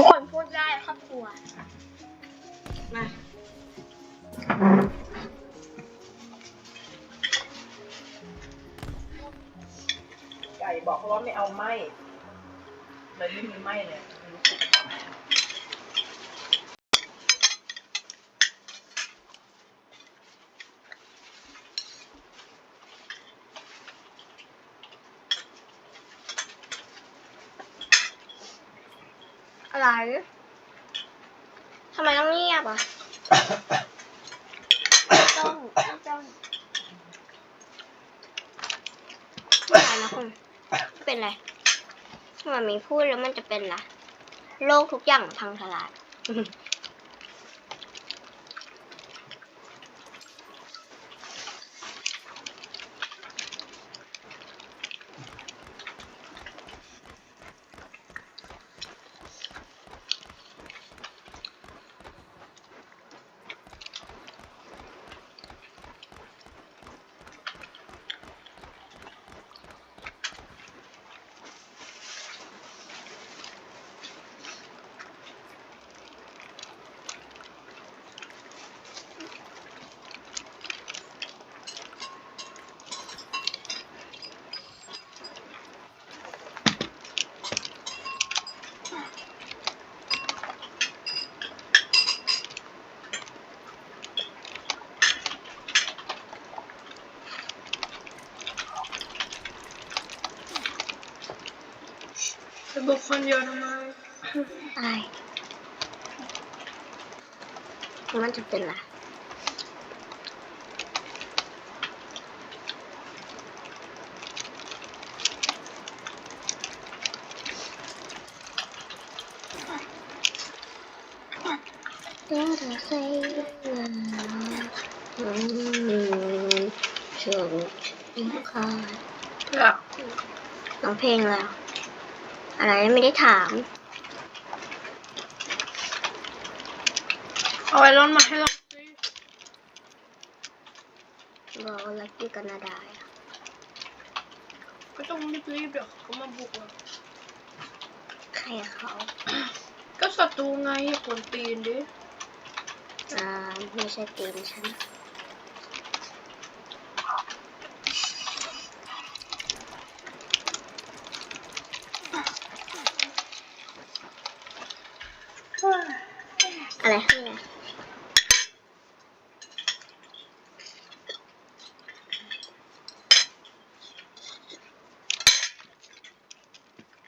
ทุกคนพูดได้ครอบครัว มาไก่บอกเขาว่าไม่เอาไหมเลยไม่มีไหมเลยไม่รู้สึก อะไรทำไมต้องเงียบอะจ้องจ้องไม่เป็นไรนะคุณไม่เป็นไรทำไมมีพูดแล้วมันจะเป็นล่ะ โลกทุกอย่างพังทลาย บุกคนเยอะทำไมอะไรมันจะเป็นล่ะช่วงอินคาเพื่อร้องเพลงแล้ว อะไรไม่ได้ถาม เอาไอรอนมาให้เราสิบอกว่าลักกี้กันนาดาอะก็ต้องรีบๆเดี๋ยวเขามาบุกเราใครอะเขา ก็ศัตรูไงอย่ากวนตีนดิอ่าไม่ใช่ตีนฉัน อะไรขึ้นเนี่ย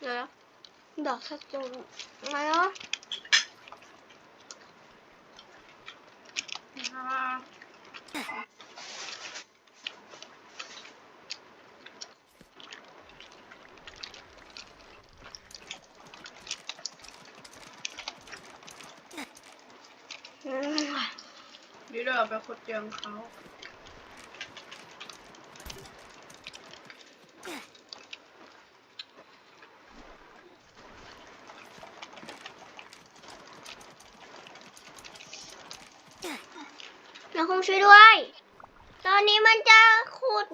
เดี๋ยวนะดอกสักจุดมาเนาะอืม เดี๋ยวไปขุดเตียงเขาน้องคงช่วยด้วย ตอนนี้มันจะขุด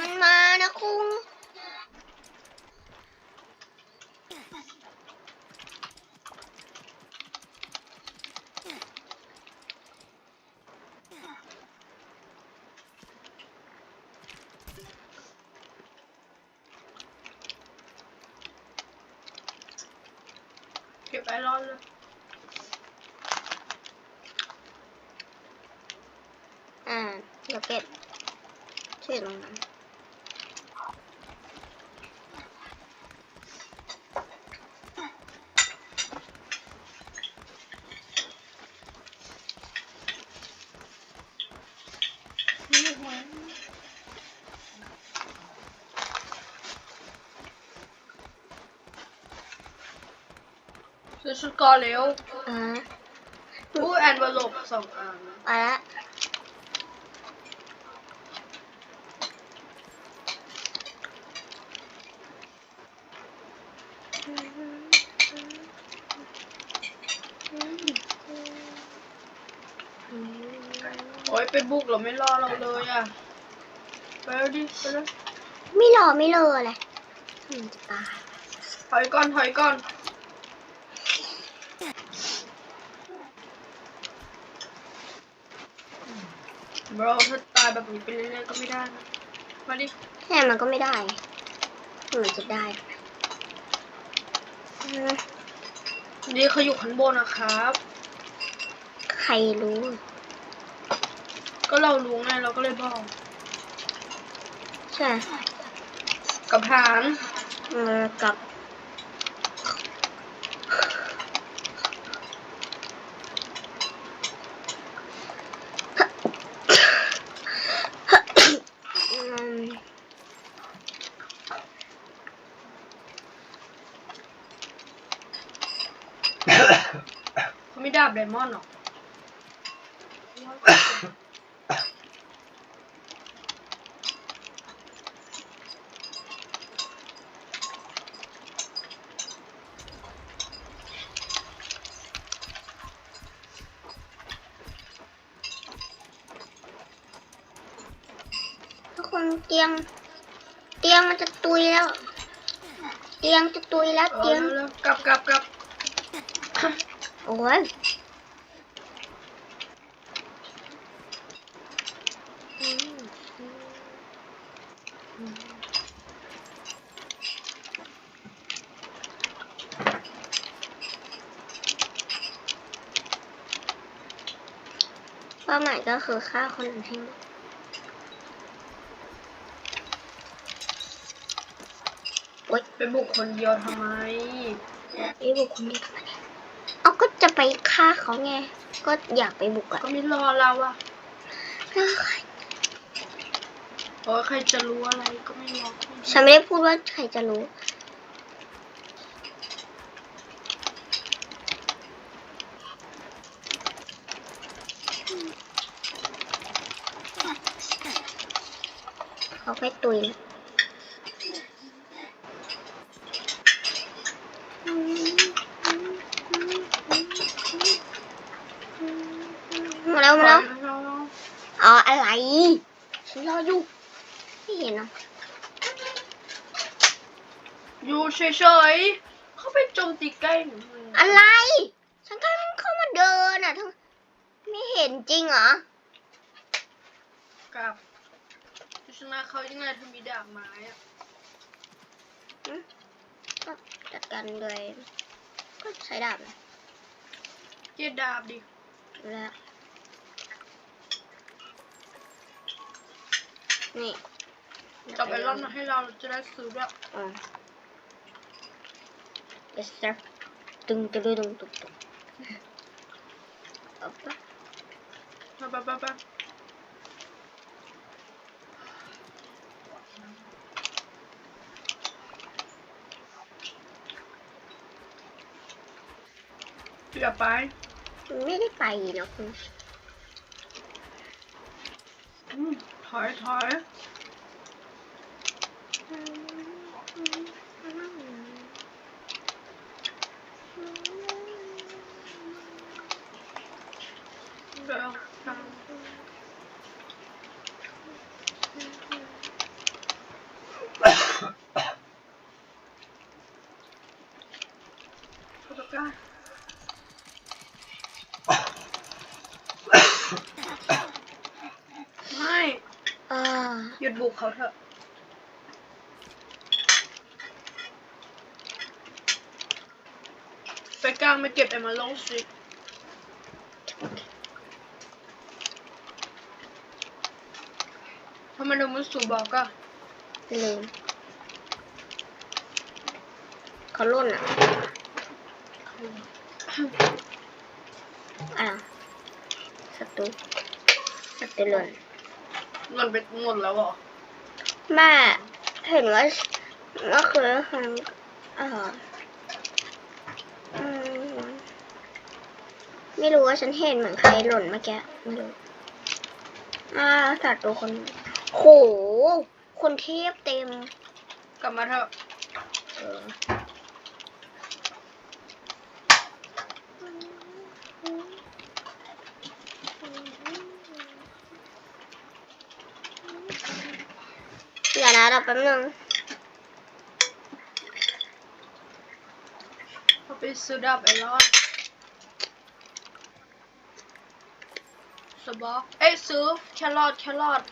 มันมานะคุง ก็บไอรอนเลยอ่าเดี๋ยวเก็บช่วยลงน้ำ ชุดเก่อนเร็วอ่าอู้แอนเวลบสองอันไปละโอ้ยไปบุกเราไม่รอเราเลยอะแล้วดิไปเลยไม่รอไม่เลออะไรมันจะตายถอยก่อนถอยก่อน บรถ้าตายแบบนี้ไปเรื่อยๆก็ไม่ได้นะมาดิแต่มันก็ไม่ได้มันจะได้อืมนี่เขาอยู่ข้างบนนะครับ ใครรู้ ก็เรารู้ไงเราก็เลยบอก ใช่ กับฐานเออกับ อืม เขาไม่ดาบไดมอนด์หรอกทุกคนเตียง เตียงมันจะตุยแล้ว เตียงจะตุยแล้วเอเตียองเร็วๆกลับกลับกลับ โอ้ย เป้าหมายก็คือฆ่าคนอื่นให้หมดไปบุกคนเดียวทำไมไอ้บุคคลนี้ทำไมเนี่ยเอาก็จะไปฆ่าเขาไง ก็อยากไปบุกอะก็ไม่รอเราอะแล้วใครโอ้ยใครจะรู้อะไรก็ไม่รอฉันไม่ได้พูดว่าใครจะรู้ เขาไปตุยมาแล้วมาแล้วอ๋ออะไรฉันรออยู่ไม่เห็นเหรออยู่เฉยๆเขาไปโจมตีใกล้หนูอะไร ฉันก็มันเข้ามาเดินอะทั้งไม่เห็นจริงเหรอกับ ชนะเขายังไงเธอมีดาบไม้อะก็จัดการเลยก็ใช้ดาบนะเกียดาบดิ แล้วนี่จับไอรอนมาให้เราจะได้ซื้อด้วยอ่า yes sir ตึงตึงตึงตึงตึงตึงเอาปะไปไปไป อย่าไป ไม่ได้ไปนะคุณอืมถอยถอยเดี๋ยวทำเขาจะกล้า ไม่ อ่า ห ยุดบุกเขาเถอะ ไปกลางไปเก็บไอ้มาลงสิทำไมเราไม่สูบอกอะลืมเขาล่นอะ อะศัตรูศัตรูห ล่นเงินไปหมดแล้วเหรอแม่เห็นว่าเมื่อคืนฉันเอออืมไม่รู้ว่าฉันเห็นเหมือนใครหล่นเมื่อกี้ไม่รู้อ่าสัตว์ตัวคนโหคนเทพเต็ม กลับมาเถอะเออ เดี๋ยวนะเราแป๊บนึงเขาไปซื้อดับไอรอนสบ็อกเอ้ยซื้อแครอทแครอท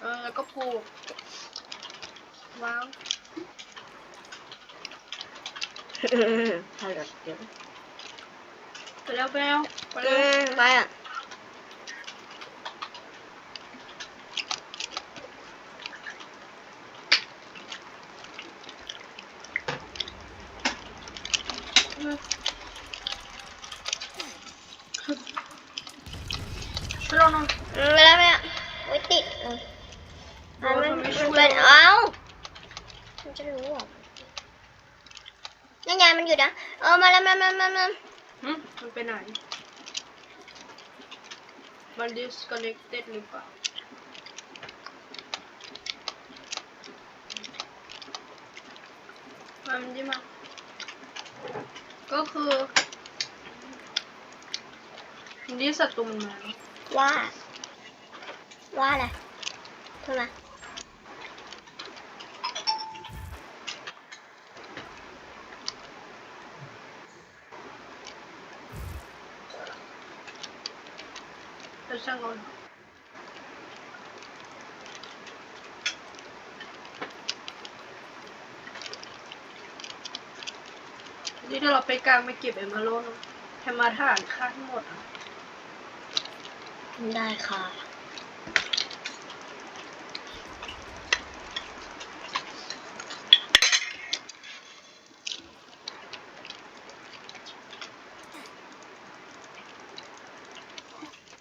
เออแล้วก็ปลูกวางทำแบบเดียวไปแล้วไปแล้วไปอืแล้วมไปอะ ช่วยเราหน่อย อืมไปแล้วไปอะโอ้ยติดเอออะมันมันเป็นเอ้ามันจะรู้เหรอ นี่ไงมันอยู่นะเออมาแล้วมามามามาหึมันไปไหน มัน disconnected หรือเปล่า มันดีมา ก็คือนี่ศัตรูมันมา ว่า ว่าอะไรโทรมา ช่างเอานี่ถ้าเราไปกลางไปเก็บเอมาโลนแฮมมาฐานค่าทั้งหมดอะ ได้ค่ะ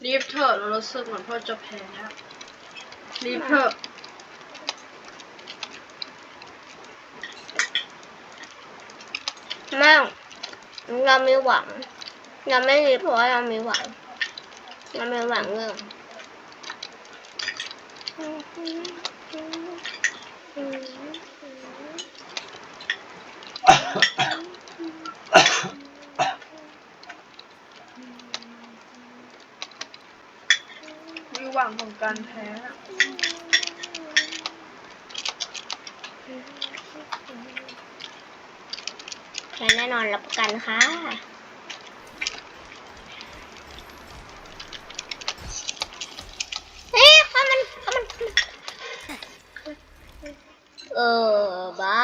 รีบเถอะเรารู้สึกเหมือนพ่อจะแพ้อะรีบเถอะไม่เรามีหวังเราไม่รีบเพราะว่าเรามีหวังเรามีหวังเรื่อง หวังของการแพ้แค่แน่นอนรับประกันค่ะเฮ้ยข้ามันข้ามัน เออ บ้า